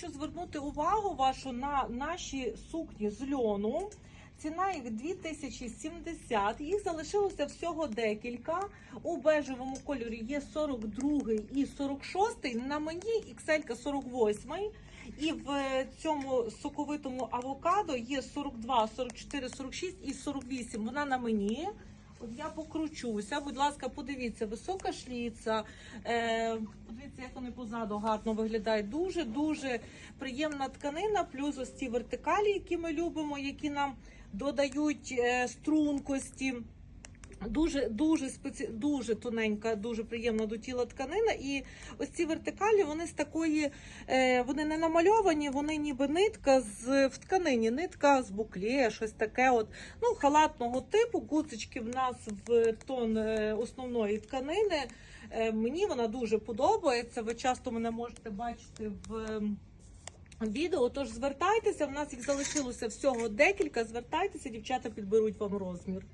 хочу звернути увагу вашу на наші сукні з льону. Ціна їх 2070, їх залишилося всього декілька. У бежевому кольорі є 42 і 46, на мені XL 48. І в цьому соковитому авокадо є 42, 44, 46 і 48. Вона на мені. От я покручуся. Будь ласка, подивіться, висока шліця. Е, подивіться, як вони позаду гарно виглядають. Дуже дуже приємна тканина, плюс ось ці вертикалі, які ми любимо, які нам додають е, стрункості. Дуже дуже спеці... дуже тоненька, дуже приємна до тіла тканина. І ось ці вертикалі вони з такої, е, вони не намальовані, вони ніби нитка з в тканині, нитка з букле, щось таке. От ну халатного типу. Гуцечки в нас в тон е, основної тканини. Е, мені вона дуже подобається. Ви часто мене можете бачити в. ем, Відео, тож звертайтеся, в нас їх залишилося всього декілька. Звертайтеся, дівчата підберуть вам розмір.